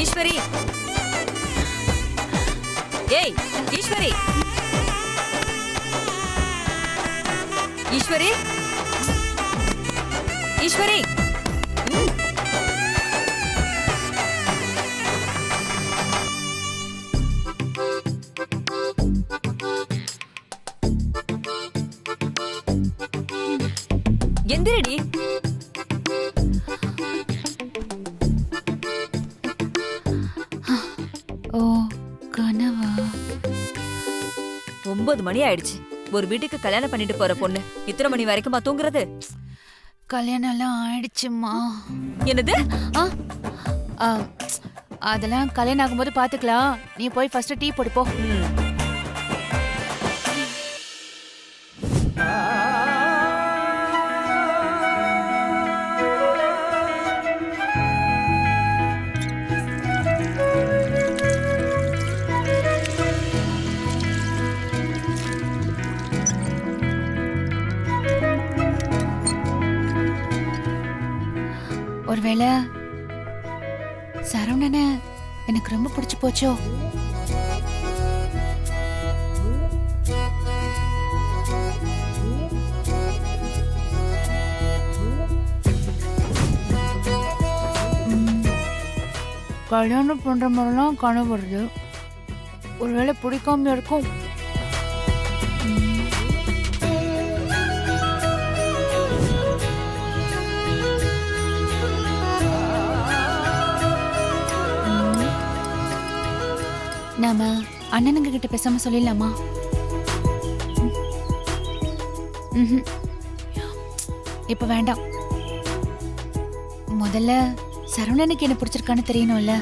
ஈஸ்வரி. ஏய் ஈஸ்வரி. ஈஸ்வரி. ஈஸ்வரி. எந்திரடி. ஒன்பது மணி ஆயிடுச்சு. ஒரு வீட்டுக்கு கல்யாணம் பண்ணிட்டு போற பொண்ணு. இத்தனை மணி வரைக்குமா தூங்குறது? கல்யாணம் எல்லாம் ஆயிடுச்சுமா என்னது? ஆ ஆ, அதெல்லாம் கல்யாணம் ஆகும்போது பாத்துக்கலாம். நீ போய் ஃபர்ஸ்ட் டீ போடு போ. ம். ஒருவேளை சரவணன எனக்கு ரொம்ப பிடிச்சு போச்சோ? கல்யாணம் பண்ற மாதிரிலாம் கனவு வருது. ஒருவேளை பிடிக்காம இருக்கும். நாம அண்ணனுங்க கிட்ட பேசாம சொல்லிடலாமா? இப்ப வேண்டாம். முதல்ல சரவணனுக்கு என்ன பிடிச்சிருக்கான்னு தெரியணும்ல.